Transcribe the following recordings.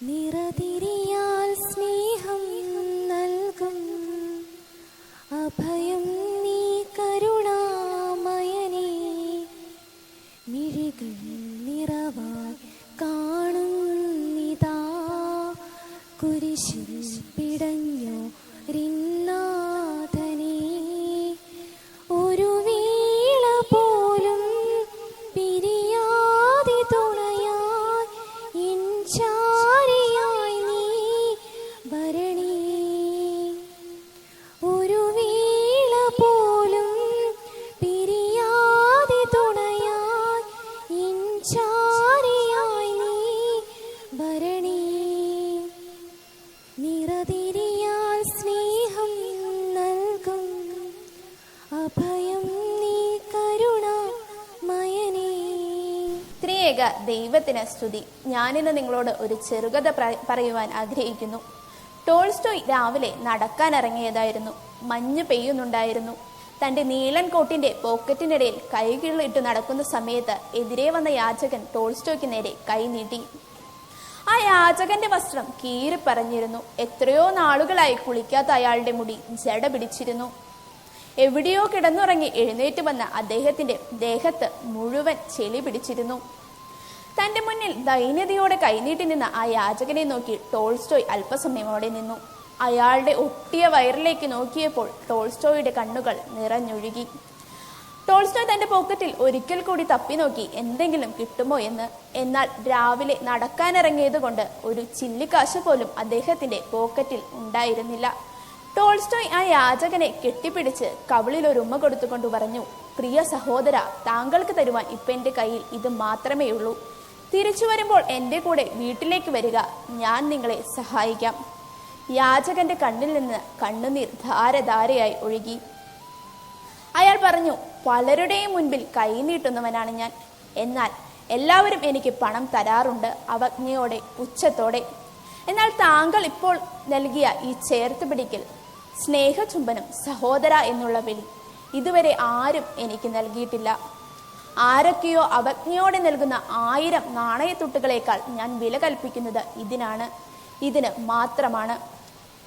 നിറതിരിയാ ത്രിയേക ദൈവത്തിന് സ്തുതി. ഞാനിന്ന് നിങ്ങളോട് ഒരു ചെറുകഥ പറയുവാൻ ആഗ്രഹിക്കുന്നു. ടോൾസ്റ്റോയ് രാവിലെ നടക്കാൻ ഇറങ്ങിയതായിരുന്നു. മഞ്ഞ് പെയ്യുന്നുണ്ടായിരുന്നു. തന്റെ നീളൻ കോട്ടിന്റെ പോക്കറ്റിനിടയിൽ കൈകളിട്ട് നടക്കുന്ന സമയത്ത് എതിരെ വന്ന യാചകൻ ടോൾസ്റ്റോയ്ക്ക് നേരെ കൈ നീട്ടി. ആ യാചകന്റെ വസ്ത്രം കീറിപ്പറഞ്ഞിരുന്നു. എത്രയോ നാളുകളായി കുളിക്കാത്ത അയാളുടെ മുടി ജട പിടിച്ചിരുന്നു. എവിടെയോ കിടന്നുറങ്ങി എഴുന്നേറ്റ് വന്ന അദ്ദേഹത്തിന്റെ ദേഹത്ത് മുഴുവൻ ചെളി പിടിച്ചിരുന്നു. തന്റെ മുന്നിൽ ദൈന്യതയോടെ കൈനീട്ടി നിന്ന ആ യാചകനെ നോക്കി ടോൾസ്റ്റോയ് അല്പസമയം അവിടെ നിന്നു. അയാളുടെ ഒട്ടിയ വയറിലേക്ക് നോക്കിയപ്പോൾ ടോൾസ്റ്റോയുടെ കണ്ണുകൾ നിറഞ്ഞൊഴുകി. ടോൾസ്റ്റോയ് തന്റെ പോക്കറ്റിൽ ഒരിക്കൽ കൂടി തപ്പി നോക്കി എന്തെങ്കിലും കിട്ടുമോ എന്ന്. എന്നാൽ രാവിലെ നടക്കാനിറങ്ങിയത് കൊണ്ട് ഒരു ചില്ലിക്കാശ് പോലും അദ്ദേഹത്തിന്റെ പോക്കറ്റിൽ ഉണ്ടായിരുന്നില്ല. ടോൾസ്റ്റോയ് ആ യാചകനെ കെട്ടിപ്പിടിച്ച് കവിളിൽ ഒരു ഉമ്മ കൊടുത്തുകൊണ്ട് പറഞ്ഞു പ്രിയ സഹോദര താങ്കൾക്ക് തരുവാൻ ഇപ്പൊ എന്റെ കയ്യിൽ ഇത് മാത്രമേ ഉള്ളൂ തിരിച്ചു വരുമ്പോൾ എന്റെ കൂടെ വീട്ടിലേക്ക് വരിക. ഞാൻ നിങ്ങളെ സഹായിക്കാം. യാചകന്റെ കണ്ണിൽ നിന്ന് കണ്ണുനീർ ധാരധാരയായി ഒഴുകി. അയാൾ പറഞ്ഞു പലരുടെയും മുൻപിൽ കൈനീട്ടുന്നവനാണ് ഞാൻ. എന്നാൽ എല്ലാവരും എനിക്ക് പണം തരാറുണ്ട് അവജ്ഞയോടെ പുച്ഛത്തോടെ എന്നാൽ താങ്കൾ ഇപ്പോൾ നൽകിയ ഈ ചേർത്ത് പിടിക്കൽ സ്നേഹചുംബനം സഹോദര എന്നുള്ള വിളി ഇതുവരെ ആരും എനിക്ക് നൽകിയിട്ടില്ല. ആരൊക്കെയോ അവജ്ഞയോടെ നൽകുന്ന ആയിരം നാണയത്തുട്ടുകളേക്കാൾ ഞാൻ വില കൽപ്പിക്കുന്നത് ഇതിനാണ്. ഇതിന് മാത്രമാണ്.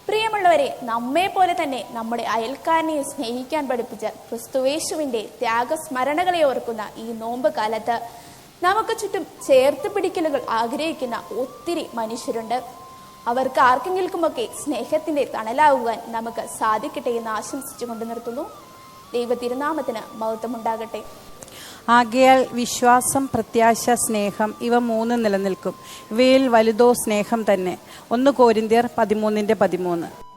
പ്രിയമുള്ളവരെ നമ്മെ പോലെ തന്നെ നമ്മുടെ അയൽക്കാരനെ സ്നേഹിക്കാൻ പഠിപ്പിച്ച ക്രിസ്തുവേശുവിന്റെ ത്യാഗസ്മരണകളെ ഓർക്കുന്ന ഈ നോമ്പ് കാലത്ത് നമുക്ക് ചുറ്റും ചേർത്ത് പിടിക്കലുകൾ ആഗ്രഹിക്കുന്ന ഒത്തിരി മനുഷ്യരുണ്ട്. അവർക്ക് ആർക്കെങ്കിലുമൊക്കെ സ്നേഹത്തിന്റെ തണലാവുവാൻ നമുക്ക് സാധിക്കട്ടെ എന്ന് ആശംസിച്ചു ആശംസിച്ചുകൊണ്ട് നിർത്തുന്നു. ദൈവ തിരുനാമത്തിന് മഹത്വമുണ്ടാകട്ടെ. ആകയാൽ വിശ്വാസം പ്രത്യാശ സ്നേഹം ഇവ മൂന്ന് നിലനിൽക്കും. ഇവയിൽ വലുതോ സ്നേഹം തന്നെ. ഒന്ന് കോരിന്ത്യർ പതിമൂന്നിന്റെ പതിമൂന്ന്.